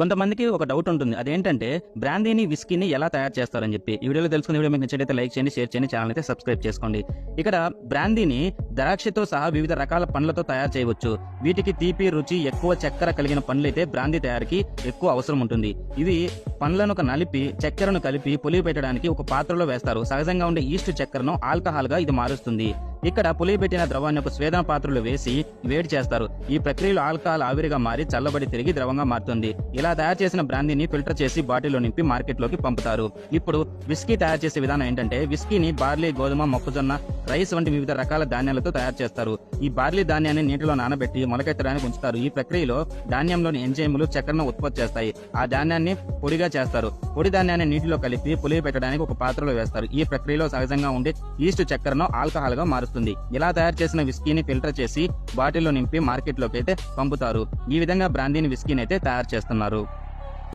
కొంతమందికి ఒక డౌట్ ఉంటుంది. అదేంటంటే బ్రాందీని విస్కీని ఎలా తయారు చేస్తారని చెప్పి. ఈ వీడియోలో తెలుసుకునే వీడియో మీకు నచ్చినట్లయితే లైక్ చేయండి షేర్ చేయండి ఛానల్ అయితే సబ్స్క్రైబ్ చేసుకోండి. ఇక్కడ బ్రాందీని ద్రాక్షతో సహా వివిధ రకాల పండ్లతో తయారు చేయవచ్చు. వీటికి తీపి రుచి ఎక్కువ చక్కెర కలిగిన పండ్లు అయితే బ్రాందీ తయారీకి ఎక్కువ అవసరం ఉంటుంది. ఇవి పండ్లను ఒక నలిపి చక్కెరను కలిపి పొలివి పెట్టడానికి ఒక పాత్రలో వేస్తారు. సహజంగా ఉండే ఈస్ట్ చక్కెరను ఆల్కహాల్గా ఇది మారుస్తుంది. ఇక్కడ పులియబెట్టిన ద్రవాన్ని ఒక స్వేదన పాత్రలు వేసి వేడి చేస్తారు. ఈ ప్రక్రియలో ఆల్కహాల్ ఆవిరిగా మారి చల్లబడి తిరిగి ద్రవంగా మారుతుంది. ఇలా తయారు చేసిన బ్రాందీని ఫిల్టర్ చేసి బాటిల్లో నింపి మార్కెట్లోకి పంపుతారు. ఇప్పుడు విస్కీ తయారు చేసే విధానం ఏంటంటే విస్కీని బార్లీ గోధుమ మొక్కజొన్న రైస్ వంటి వివిధ రకాల ధాన్యాలతో తయారు చేస్తారు. ఈ బార్లీ ధాన్యాన్ని నీటిలో నానబెట్టి మొలకెత్తడానికి ఉంచుతారు. ఈ ప్రక్రియలో ధాన్యంలోని ఎంజైములు చక్కెరను ఉత్పత్తి చేస్తాయి. ఆ ధాన్యాన్ని పొడిగా చేస్తారు. పొడి ధాన్యాన్ని నీటిలో కలిపి పులియబెట్టడానికి ఒక పాత్రలో వేస్తారు. ఈ ప్రక్రియలో సహజంగా ఉండే ఈస్ట్ చక్కెరను ఆల్కహాల్గా వస్తుంది. ఇలా తయారు చేసిన విస్కీని ఫిల్టర్ చేసి బాటిల్లో నింపి మార్కెట్లోకి అయితే పంపుతారు. ఈ విధంగా బ్రాందీని విస్కీని అయితే తయారు చేస్తున్నారు.